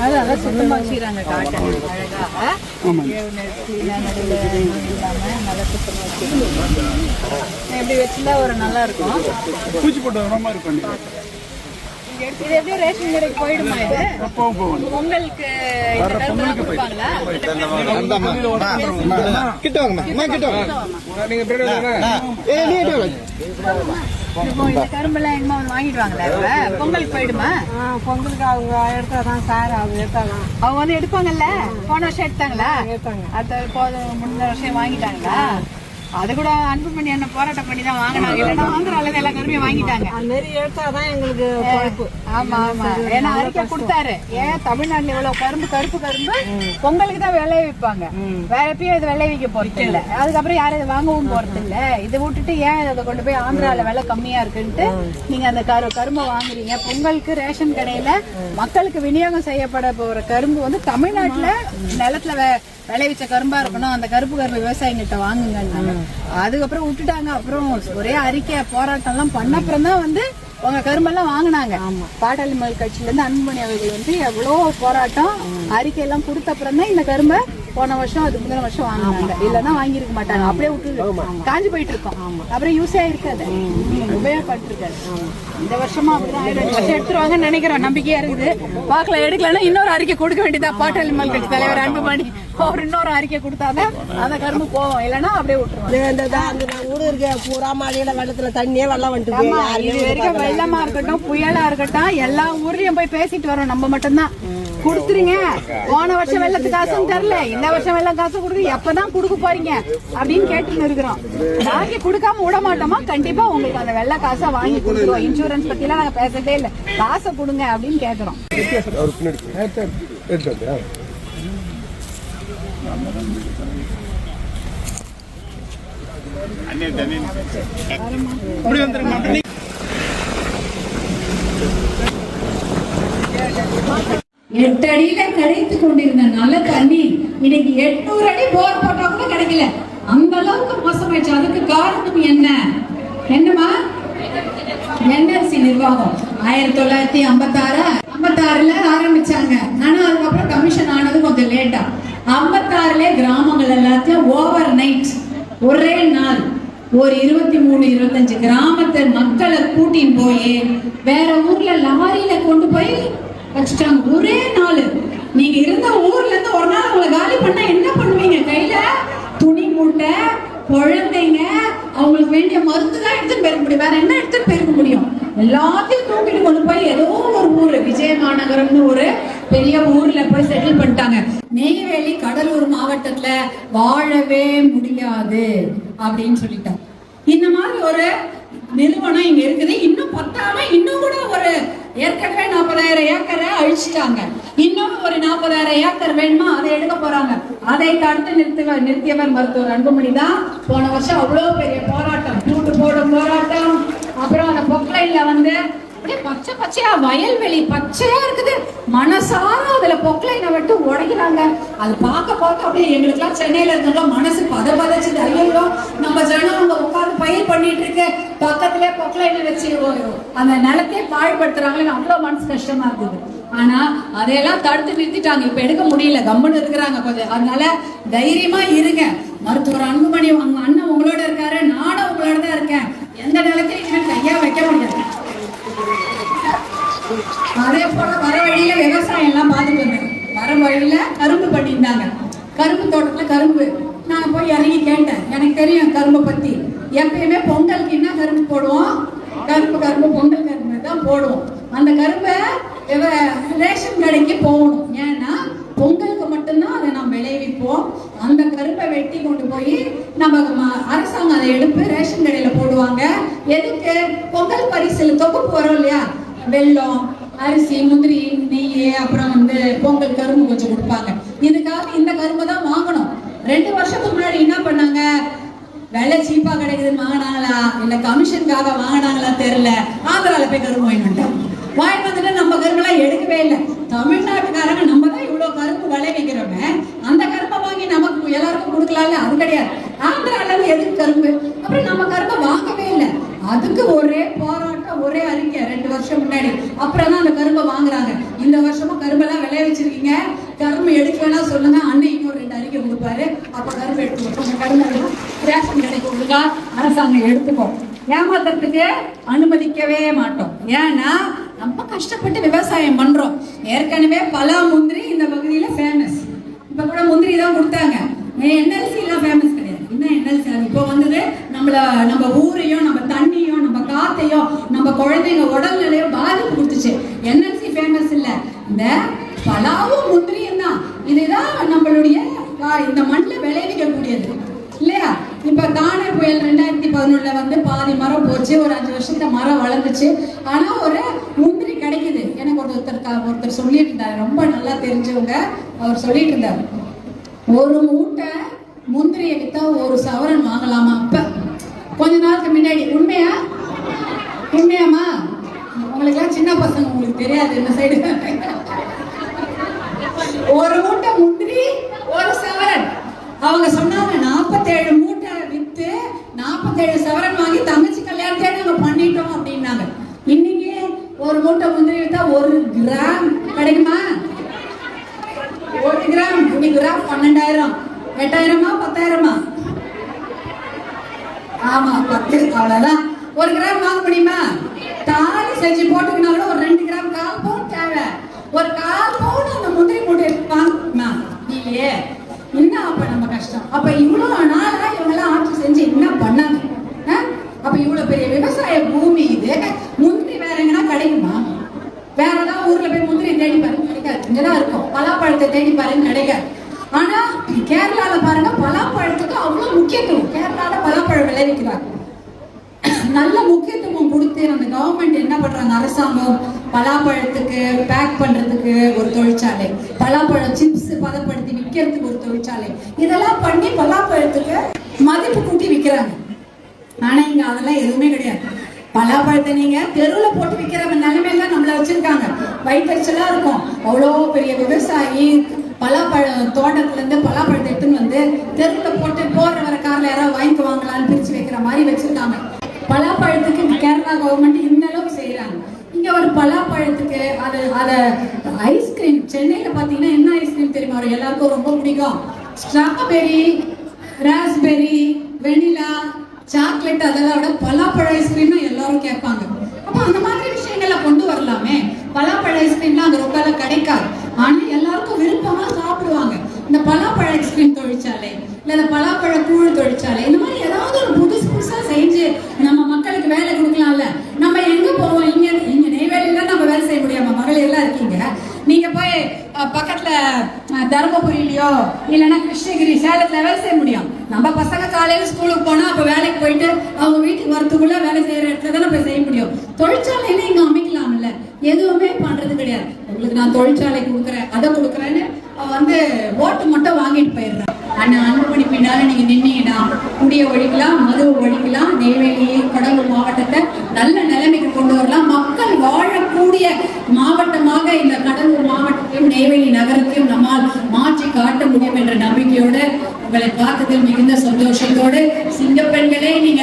அது அதான் சுத்தமா வச்சுக்கிறாங்க காட்டன் அழகா. கிளீனா நடுவில் இல்லாம நல்லா சுத்தமா வச்சுக்கிறாங்க இப்படி வச்சிருந்தா ஒரு நல்லா இருக்கும் பூச்சி போட்ட வர மாதிரி பண்ணி இது எப்படி ரேஷன் கடைக்கு போயிடுமா இது? கொடுப்பாங்களா? கிட்ட வாங்கம்மா கிட்ட வாங்க. கரும்பெல்லாம் வந்து வாங்கிடுவாங்களா இப்ப? பொங்கலுக்கு போயிடுமா? பொங்கலுக்கு அவங்க எடுத்தாதான் சார் அவங்க எடுத்தாதான் அவங்க வந்து எடுப்பாங்கல்ல? போன வருஷம் எடுத்தாங்களா? அடுத்த போதும் முந்தின வருஷம் வாங்கிட்டாங்களா? அது கூட அன்பு பண்ணி என்ன போராட்டம் பண்ணி தான் வாங்கினாங்க. இல்லைன்னா ஆந்திரால எல்லா கருமையும் வாங்கிட்டாங்க. அது மாரி எடுத்தாதான் எங்களுக்கு பொழப்பு. ஆமா ஆமா. ஏன்னா அறிக்கை கொடுத்தாரு. ஏன் தமிழ்நாட்டுல இவ்வளவு கரும்பு கருப்பு கரும்பு பொங்கலுக்கு தான் விளைய வைப்பாங்க வேற எப்பயும் இது விளைய வைக்க போறது இல்ல. அதுக்கப்புறம் யாரும் இதை வாங்கவும் போறது இல்ல. இதை விட்டுட்டு ஏன் இதை கொண்டு போய் ஆந்திரால விலை கம்மியா இருக்குன்ட்டு நீங்க அந்த கரு கரும்பை வாங்குறீங்க. பொங்கலுக்கு ரேஷன் கடையில மக்களுக்கு விநியோகம் செய்யப்பட போற கரும்பு வந்து தமிழ்நாட்டுல நிலத்துல விளைவிச்ச கரும்பா இருக்கணும் அந்த கருப்பு கரும்பு விவசாயிகிட்ட வாங்குங்க அதுக்கப்புறம் விட்டுட்டாங்க. அப்புறம் ஒரே அறிக்கை போராட்டம் எல்லாம் பண்ண அப்புறம் தான் வந்து உங்க கரும்பெல்லாம் வாங்கினாங்க. பாட்டாளி மக்கள் கட்சியில இருந்து அன்புமணி அவர்கள் வந்து எவ்வளோ போராட்டம் அறிக்கை எல்லாம் கொடுத்த அப்புறம் தான் இந்த கரும்பை போன வருஷம் அதுக்கு முந்தின வருஷம் வாங்கினாங்க. இல்லன்னா வாங்கியிருக்க மாட்டாங்க. அப்படியே விட்டு காஞ்சி போயிட்டு இருக்கோம். அப்புறம் யூஸே இருக்காது. உபயோகப்பட்டு இருக்காது இந்த வருஷமா அப்படிதான் இந்த வருஷம் எடுத்துருவாங்கன்னு நினைக்கிறோம். நம்பிக்கையா இருக்குது. பார்க்கல எடுக்கலன்னா இன்னொரு அறிக்கை கொடுக்க வேண்டியதா பாட்டாளி மக்கள் கட்சி தலைவர் அன்புமணி அவர் இன்னொரு அறிக்கை கொடுத்தாதான் அந்த கரும்பு போவோம் இல்லைன்னா அப்படியே நான் ஊரு இருக்க பூரா மழையில வெள்ளத்துல தண்ணியே வெள்ளம் வந்துட்டு இது வரைக்கும் வெள்ளமா இருக்கட்டும் புயலா இருக்கட்டும் எல்லா ஊர்லயும் போய் பேசிட்டு வரோம். நம்ம மட்டும்தான். கொடுத்துருங்க. போன வருஷம் வெள்ளத்துக்கு காசும் தரல. இந்த வருஷம் வெள்ளம் காசு கொடுக்குறீங்க எப்பதான் கொடுக்க போறீங்க அப்படின்னு கேட்டுன்னு இருக்கிறோம். வாங்கி கொடுக்காம விட மாட்டோமா? கண்டிப்பா உங்களுக்கு அந்த வெள்ள காசை வாங்கி கொடுக்குறோம் இன்சூரன்ஸ் பத்தி எல்லாம் நாங்க பேசதே இல்ல. காசை கொடுங்க அப்படின்னு கேக்குறோம். இப்படி வந்துருங்க எட்டு அடியில கிடைத்து கொண்டிருந்த நல்ல தண்ணி இன்னைக்கு எட்நூறு அடி போர் போட்டா கூட கிடைக்கல. அந்த அளவுக்கு மோசமாயிடுச்சு. அதுக்கு காரணம் என்ன? என்னமா என்எல்சி நிர்வாகம். ஆயிரத்தி தொள்ளாயிரத்தி ஐம்பத்தாறு ஐம்பத்தாறுல ஆரம்பிச்சாங்க. ஆனா அதுக்கப்புறம் கமிஷன் ஆனது கொஞ்சம் லேட்டா ஐம்பத்தாறுல கிராமங்கள் எல்லாத்தையும் ஓவர் நைட் ஒரே நாள் ஒரு இருபத்தி மூணு இருபத்தஞ்சு கிராமத்து மக்களை கூட்டின்னு போய் வேற ஊர்ல லாரியில கொண்டு போய் வச்சுட்டாங்க. ஒரே நாள். நீங்க இருந்த ஊர்ல இருந்து ஒரு நாள் உங்களை காலி பண்ணா என்ன பண்ணுவீங்க? கையில துணி மூட்டை குழந்தைங்க அவங்களுக்கு வேண்டிய மருந்து தான் எடுத்துட்டு போயிருக்க முடியும். வேற என்ன எடுத்துட்டு போயிருக்க முடியும்? எல்லாத்தையும் தூக்கிட்டு கொண்டு போய் ஏதோ ஒரு ஊர் விஜயமாநகரம்னு ஒரு பெரிய ஊர்ல போய் செட்டில் பண்ணிட்டாங்க. நெய்வேலி கடலூர் மாவட்டத்துல வாழவே முடியாது அப்படின்னு சொல்லிட்டாங்க. இந்த மாதிரி ஒரு நிறுவனம் இங்க இருக்குது. இன்னும் பத்தாம இன்னும் கூட ஒரு ஏற்கனவே நாற்பதாயிரம் ஏக்கரை அழிச்சிட்டாங்க. இன்னும் ஒரு நாற்பதாயிரம் ஏக்கர் வேணுமா? அதை எடுக்க போறாங்க. அதை தடுத்து நிறுத்துவ நிறுத்தியவர் மருத்துவர் அன்புமணி தான். போன வருஷம் அவ்வளவு பெரிய போராட்டம். கூட்டு போடும் போராட்டம். அப்புறம் அந்த பொக்லைன்ல வந்து அப்படியே பச்சை பச்சையா வயல்வெளி பச்சையா இருக்குது. மனசார அதுல பொக்லைனை விட்டு உடைக்கிறாங்க. அது பார்க்க பார்க்க அப்படியே எங்களுக்குலாம் சென்னையில இருந்தவங்க மனசு பத பதச்சுது ஐயோ நம்ம ஜனம் அங்க உட்காந்து பயிர் பண்ணிட்டு இருக்கு பக்கத்திலே பொக்லைனை வச்சு அந்த நிலத்தையே பாழ்படுத்துறாங்களேன்னு அவ்வளவு மனசு கஷ்டமா இருக்குது. ஆனா அதையெல்லாம் தடுத்து நிறுத்திட்டாங்க. இப்ப எடுக்க முடியல. கம்முன்னு இருக்கிறாங்க கொஞ்சம். அதனால தைரியமா இருங்க. மருத்துவர் அன்புமணி உங்க அண்ணன் உங்களோட இருக்காரு. நானும் உங்களோட தான் இருக்கேன். எந்த நிலத்தையும் கையா வைக்க முடியாது. அதே போல வர வழியில விவசாயம் எல்லாம் பார்த்துட்டு வர வழியில கரும்பு பண்ணியிருந்தாங்க. கரும்பு தோட்டத்துல கரும்பு. நான் போய் இறங்கி கேட்டேன். எனக்கு தெரியும் கரும்பை பத்தி. எப்பயுமே பொங்கலுக்கு என்ன கரும்பு போடுவோம்? கரும்பு கரும்பு பொங்கல் கரும்பு தான் போடுவோம். அந்த கரும்பை ரேஷன் கடைக்கு போகணும். ஏன்னா பொங்கலுக்கு மட்டும்தான் அதை நாம் விளைவிப்போம். அந்த கரும்பை வெட்டி கொண்டு போய் நம்ம அரசாங்கம் அதை எடுப்பு ரேஷன் கடையில போடுவாங்க எதுக்கு? பொங்கல் பரிசில் தொகுப்பு வரும் இல்லையா? வெள்ளம் அரிசி முந்திரி நெய் அப்புறம் வந்து பொங்கல் கரும்பு கொஞ்சம் கொடுப்பாங்க. இதுக்காக இந்த கரும்பு தான் வாங்கணும். ரெண்டு வருஷத்துக்கு முன்னாடி என்ன பண்ணாங்க? விலை சீப்பா கிடைக்குதுன்னு வாங்கினாங்களா? இல்ல கமிஷனுக்காக வாங்கினாங்களா தெரியல. ஆந்திரால போய் கரும்பு வாங்கிட்டு வாங்கிட்டு வந்துட்டு நம்ம கரும்பெல்லாம் எடுக்கவே இல்லை. தமிழ்நாட்டுக்காரங்க நம்ம தான் இவ்வளவு கரும்பு விளைவிக்கிறோமே. அந்த எல்லாருக்கும் கொடுக்கலாம்ல அது கிடையாது. ஆந்திர அளவு எதுக்கு கரும்பு? அப்புறம் நம்ம கரும்பை வாங்கவே இல்லை. அதுக்கு ஒரே போராட்டம் ஒரே அறிக்கை ரெண்டு வருஷம் முன்னாடி. அப்புறம் தான் அந்த கரும்பை வாங்குறாங்க. இந்த வருஷமும் கரும்பெல்லாம் விளைய வச்சிருக்கீங்க. கரும்பு எடுக்க வேணாம் சொல்லுங்க. அண்ணன் இன்னொரு ரெண்டு அறிக்கை கொடுப்பாரு. அப்ப கரும்பு எடுத்து கொடுப்போம். கரும்பு ரேஷன் கடைக்கு ஒழுங்கா அரசாங்கம் எடுத்துக்கோ. ஏமாத்துறதுக்கு அனுமதிக்கவே மாட்டோம். ஏன்னா நம்ம கஷ்டப்பட்டு விவசாயம் பண்றோம். ஏற்கனவே பலா முந்திரி இந்த பகுதியில ஃபேமஸ் இப்ப கூட முந்திரி தான் கொடுத்தாங்க. என்எல்சி எல்லாம் ஃபேமஸ் கிடையாது. இன்னும் என்எல்சி இப்போ வந்தது நம்மள நம்ம ஊரையும் நம்ம தண்ணியும் நம்ம காத்தையும் நம்ம குழந்தைங்க உடல்நிலையும் பாதிப்பு கொடுத்துச்சு. என்எல்சி ஃபேமஸ் இல்லை. இந்த பலாவும் முந்திரியும் தான். இதுதான் நம்மளுடைய இந்த மண்ணில் விளைவிக்கக்கூடியது. இல்லையா? இப்ப தானே புயல் ரெண்டாயிரத்தி பதினொன்னுல வந்து பாதி மரம் போச்சு. ஒரு அஞ்சு வருஷத்துல மரம் வளர்ந்துச்சு. ஆனா ஒரு முந்திரி கிடைக்குது. எனக்கு ஒரு ஒருத்தர் ஒருத்தர் சொல்லிட்டு இருந்தாரு ரொம்ப நல்லா தெரிஞ்சவங்க. அவர் சொல்லிட்டு இருந்தார். ஒரு மூட்டை முந்திரியை வித்தா ஒரு சவரன் வாங்கலாமா அப்ப? கொஞ்ச நாளுக்கு முன்னாடி. உண்மையா? உண்மையாமா உங்களுக்கெல்லாம் சின்ன பசங்க உங்களுக்கு தெரியாது இந்த சைடு ஒரு மூட்டை முந்திரி ஒரு சவரன். அவங்க சொன்னாங்க நாற்பத்தேழு மூட்டை வித்து நாற்பத்தேழு சவரன் வாங்கி தங்கச்சி கல்யாணத்தை நாங்க பண்ணிட்டோம் அப்படின்னாங்க. இன்னைக்கு ஒரு மூட்டை முந்திரி வித்தா ஒரு கிராம் கிடைக்குமா? ஒரு பன்னெண்டாயிரம். எட்டாயிரமா? பத்தாயிரமா? ஆமா பத்து அவ்வளவுதான். ஒரு கிராம் வாங்க முடியுமா? தாலி செஞ்சு போட்டுக்கினா கூட ஒரு ரெண்டு கிராம் கால் பவுன் தேவை. ஒரு கால் பவுன் அந்த முந்திரி மூட்டை வாங்கணுமா இல்லையே. என்ன அப்ப நம்ம கஷ்டம்? அப்ப இவ்வளவு நாளா இவங்க எல்லாம் ஆட்சி செஞ்சு என்ன பண்ணாங்க? அப்ப இவ்வளவு பெரிய விவசாய பூமி இது. முந்திரி வேற எங்கன்னா கிடைக்குமா? வேற ஏதாவது ஊர்ல போய் முந்திரி தேடி பாருங்க. கிடைக்காது இங்கதான் இருக்கும். பலாப்பழத்தை தேடி பாருங்க கிடைக்காது ஆனா கேரளால பாருங்க பலாப்பழத்துக்கு அவ்வளவு முக்கியத்துவம். கேரளால பலாப்பழம் விளைவிக்கிறாங்க நல்ல முக்கியத்துவம் கொடுத்து அந்த கவர்மெண்ட் என்ன பண்றாங்க? அரசாங்கம் பலாப்பழத்துக்கு பேக் பண்றதுக்கு ஒரு தொழிற்சாலை. பலாப்பழம் சிப்ஸ் பதப்படுத்தி விற்கிறதுக்கு ஒரு தொழிற்சாலை. இதெல்லாம் பண்ணி பலாப்பழத்துக்கு மதிப்பு கூட்டி விற்கிறாங்க ஆனா இங்க அதெல்லாம் எதுவுமே கிடையாது. பலாப்பழத்தை நீங்க தெருவில் போட்டு விற்கிற நிலைமையில நம்மள வச்சிருக்காங்க. வயிற்றுச்சலா இருக்கும். அவ்வளோ பெரிய விவசாயி பலாப்பழ தோட்டத்துல இருந்து பலாப்பழத்தை எடுத்துன்னு வந்து தெருவில் போட்டு போற வர கார்ல யாராவது வாங்கி வாங்கலாம்னு பிரிச்சு வைக்கிற மாதிரி வச்சிருக்காங்க. பலாப்பழத்துக்கு கேரளா கவர்மெண்ட் இந்த அளவுக்கு செய்யறாங்க. இங்க ஒரு பலாப்பழத்துக்கு அது அதை ஐஸ்கிரீம் சென்னையில பாத்தீங்கன்னா என்ன ஐஸ்கிரீம் தெரியுமா? வரும் எல்லாருக்கும் ரொம்ப பிடிக்கும். ஸ்ட்ராபெரி ராஸ்பெரி வெனிலா சாக்லேட் அதெல்லாம் விட பலாப்பழ ஐஸ்கிரீம் எல்லாரும் கேட்பாங்க அப்ப அந்த மாதிரி விஷயங்களை கொண்டு வரலாமே பலாப்பழ அங்க ரொம்ப கிடைக்காது. ஆனா எல்லாருக்கும் விருப்பமா சாப்பிடுவாங்க. இந்த பலாப்பழ ஐஸ்கிரீம் தொழிற்சாலை இல்ல இந்த பலாப்பழ கூழ் தொழிற்சாலை இந்த மாதிரி ஏதாவது ஒரு புதுசு புதுசா செஞ்சு நம்ம மக்களுக்கு வேலை கொடுக்கலாம்ல. நம்ம எங்க போவோம்? இங்க இங்க நெய்வேலியில நம்ம வேலை செய்ய முடியாம. மகளிர் எல்லாம் இருக்கீங்க. நீங்க போய் பக்கத்துல தருமபுரியிலயோ இல்லைன்னா கிருஷ்ணகிரி சேலத்துல வேலை செய்ய முடியும். நம்ம பசங்க காலையில ஸ்கூலுக்கு போனா அப்ப வேலைக்கு போயிட்டு அவங்க வீட்டுக்கு வரத்துக்குள்ள வேலை செய்யற இடத்துல தானே போய் செய்ய முடியும். தொழிற்சாலையில இங்க அமைக்கலாம்? எதுவுமே பண்றது கிடையாது. உங்களுக்கு நான் தொழிற்சாலை கொடுக்குறேன் அதை கொடுக்குறேன்னு அவ வந்து ஓட்டு மட்டும் வாங்கிட்டு போயிடுறான். ஆனா அன்புமணி பின்னால நீங்க நின்னீங்கன்னா குடிய ஒழிக்கலாம் மதுவை ஒழிக்கலாம் நெய்வேலி கடலூர் மாவட்டத்தை நல்ல நிலைமைக்கு கொண்டு வரலாம். மக்கள் வாழக்கூடிய மாவட்டமாக இந்த கடலூர் மாவட்டத்தையும் நெய்வேலி நகரத்தையும் நம்மால் மாற்றி காட்ட முடியும் என்ற நம்பிக்கையோடு உங்களை பார்த்ததில் மிகுந்த சந்தோஷத்தோடு சிங்கப்பெண்களே நீங்க